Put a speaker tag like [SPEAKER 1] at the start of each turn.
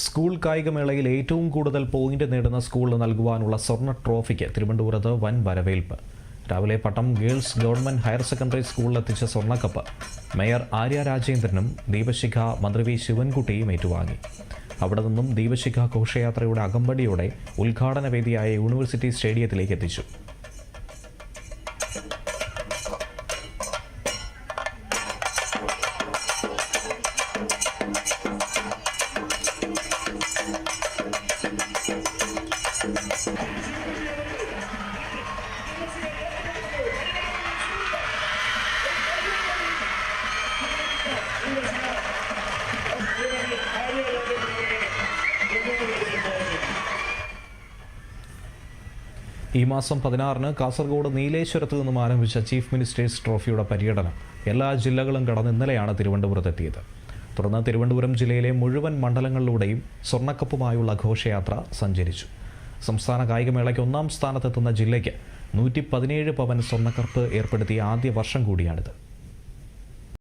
[SPEAKER 1] School കായികമേളയിൽ ഏറ്റവും കൂടുതൽ point നേടുന്ന സ്കൂളിന് നൽകുവാനുള്ള സ്വർണ ട്രോഫിക്ക് തിരുവനന്തപുരത്ത് വൻ വരവേൽപ്പ്. രാവിലെ Pattom girls government higher secondary സ്കൂളിലെത്തിച്ച സ്വർണക്കപ്പ് മേയർ ആര്യ രാജേന്ദ്രനും ദീപശിഖ മന്ത്രി വി ശിവൻകുട്ടിയും ഏറ്റുവാങ്ങി. അവിടെ നിന്നും ദീപശിഖ ഘോഷയാത്രയുടെ അകമ്പടിയോടെ ഉദ്ഘാടന വേദിയായ യൂണിവേഴ്സിറ്റി സ്റ്റേഡിയത്തിലേക്ക് എത്തിച്ചു. ഈ മാസം പതിനാറിന് കാസർഗോഡ് നീലേശ്വരത്ത് നിന്നും ആരംഭിച്ച ചീഫ് മിനിസ്റ്റേഴ്സ് ട്രോഫിയുടെ പര്യടനം. എല്ലാ ജില്ലകളും കടന്ന് ഇന്നലെയാണ് തിരുവനന്തപുരത്തെത്തിയത്. തുടർന്ന് തിരുവനന്തപുരം ജില്ലയിലെ മുഴുവൻ മണ്ഡലങ്ങളിലൂടെയും സ്വർണക്കപ്പുമായുള്ള ഘോഷയാത്ര സഞ്ചരിച്ചു. സംസ്ഥാന കായികമേളയ്ക്ക് ഒന്നാം സ്ഥാനത്തെത്തുന്ന ജില്ലയ്ക്ക് നൂറ്റി പതിനേഴ് പവൻ സ്വർണക്കർപ്പ് ഏർപ്പെടുത്തിയ ആദ്യ വർഷം കൂടിയാണിത്.